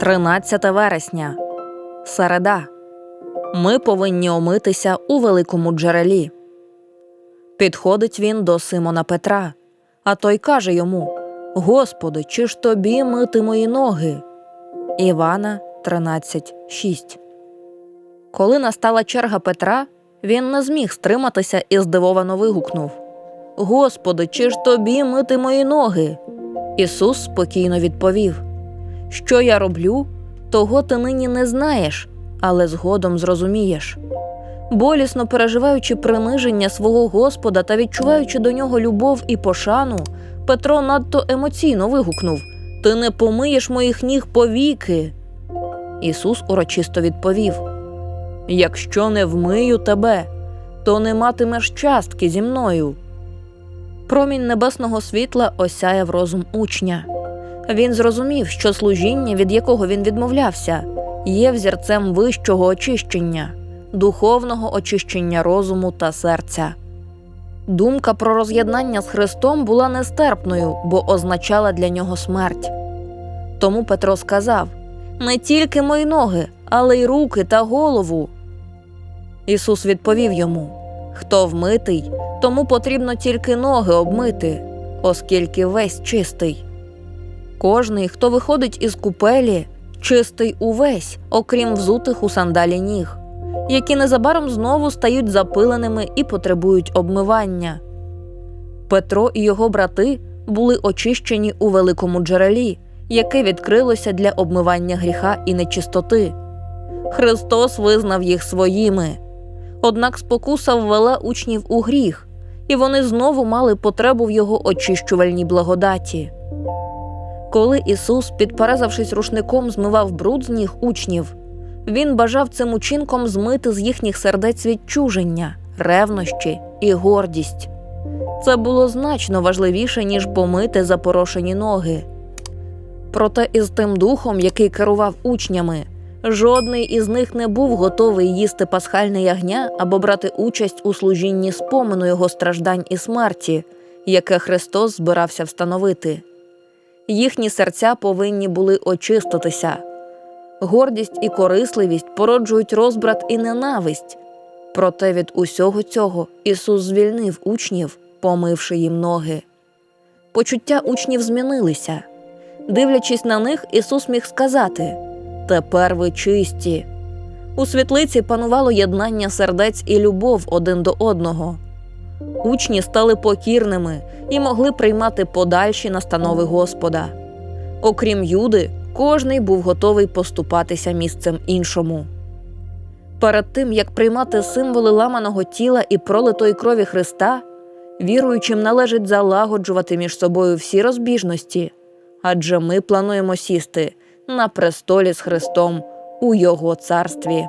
13 вересня. Середа. Ми повинні омитися у великому джерелі. Підходить він до Симона Петра, а той каже йому: Господи, чи ж тобі мити мої ноги? Івана 13.6 Коли настала черга Петра, він не зміг стриматися і здивовано вигукнув: Господи, чи ж тобі мити мої ноги? Ісус спокійно відповів: Що я роблю, того ти нині не знаєш, але згодом зрозумієш. Болісно переживаючи приниження свого Господа та відчуваючи до нього любов і пошану, Петро надто емоційно вигукнув: Ти не помиєш моїх ніг повіки. Ісус урочисто відповів: Якщо не вмию тебе, то не матимеш частки зі мною. Промінь небесного світла осяяв розум учня. Він зрозумів, що служіння, від якого він відмовлявся, є взірцем вищого очищення, духовного очищення розуму та серця. Думка про роз'єднання з Христом була нестерпною, бо означала для нього смерть. Тому Петро сказав: не тільки мої ноги, але й руки та голову. Ісус відповів йому: Хто вмитий, тому потрібно тільки ноги обмити, оскільки весь чистий. Кожний, хто виходить із купелі, чистий увесь, окрім взутих у сандалі ніг, які незабаром знову стають запиленими і потребують обмивання. Петро і його брати були очищені у великому джерелі, яке відкрилося для обмивання гріха і нечистоти. Христос визнав їх своїми. Однак спокуса ввела учнів у гріх, і вони знову мали потребу в його очищувальній благодаті. Коли Ісус, підперезавшись рушником, змивав бруд з ніг учнів, Він бажав цим учинком змити з їхніх сердець відчуження, ревнощі і гордість. Це було значно важливіше, ніж помити запорошені ноги. Проте із тим духом, який керував учнями, жодний із них не був готовий їсти пасхальне ягня або брати участь у служінні спомену його страждань і смерті, яке Христос збирався встановити. Їхні серця повинні були очиститися. Гордість і корисливість породжують розбрат і ненависть. Проте від усього цього Ісус звільнив учнів, помивши їм ноги. Почуття учнів змінилися. Дивлячись на них, Ісус міг сказати Тепер ви чисті. У світлиці панувало єднання сердець і любов один до одного. Учні стали покірними і могли приймати подальші настанови Господа. Окрім Юди, кожний був готовий поступатися місцем іншому. Перед тим як приймати символи ламаного тіла і пролитої крові Христа, віруючим належить залагоджувати між собою всі розбіжності, адже ми плануємо сісти на престолі з Христом у Його царстві.